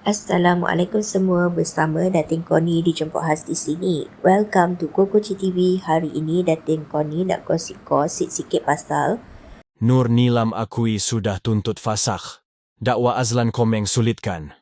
Assalamualaikum semua bersama Datin Koni dijemput khas di sini. Welcome to Kokoci TV. Hari ini Datin Koni nak kongsi-kongsi sikit pasal Nur Nilam akui sudah tuntut fasakh. Dakwa Azlan Komeng sulitkan.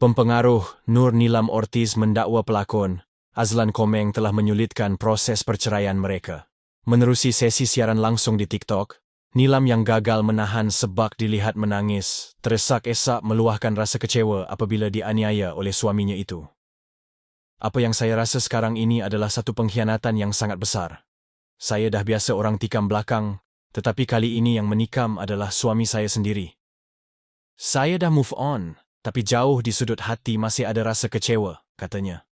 Pempengaruh Nur Nilam Ortiz mendakwa pelakon Azlan Komeng telah menyulitkan proses perceraian mereka. Menerusi sesi siaran langsung di TikTok, Nilam yang gagal menahan sebab dilihat menangis, teresak-esak meluahkan rasa kecewa apabila dianiaya oleh suaminya itu. Apa yang saya rasa sekarang ini adalah satu pengkhianatan yang sangat besar. Saya dah biasa orang tikam belakang, tetapi kali ini yang menikam adalah suami saya sendiri. Saya dah move on, tapi jauh di sudut hati masih ada rasa kecewa, katanya.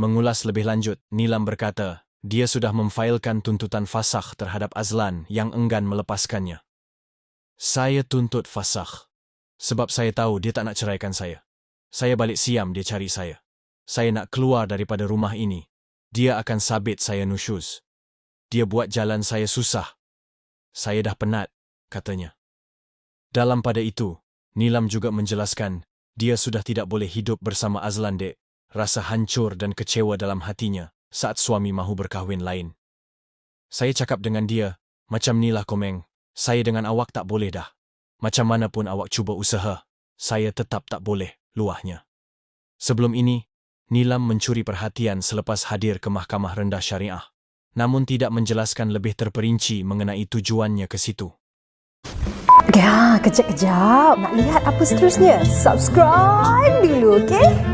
Mengulas lebih lanjut, Nilam berkata, dia sudah memfailkan tuntutan fasakh terhadap Azlan yang enggan melepaskannya. Saya tuntut fasakh. Sebab saya tahu dia tak nak ceraikan saya. Saya balik siam dia cari saya. Saya nak keluar daripada rumah ini. Dia akan sabit saya nusyuz. Dia buat jalan saya susah. Saya dah penat, katanya. Dalam pada itu, Nilam juga menjelaskan dia sudah tidak boleh hidup bersama Azlan dek. Rasa hancur dan kecewa dalam hatinya saat suami mahu berkahwin lain. Saya cakap dengan dia, macam nilah komeng, saya dengan awak tak boleh dah. Macam mana pun awak cuba usaha, saya tetap tak boleh, luahnya. Sebelum ini, Nilam mencuri perhatian selepas hadir ke Mahkamah Rendah Syariah, namun tidak menjelaskan lebih terperinci mengenai tujuannya ke situ. Ya, kejap-kejap. Nak lihat apa seterusnya? Subscribe dulu, okey?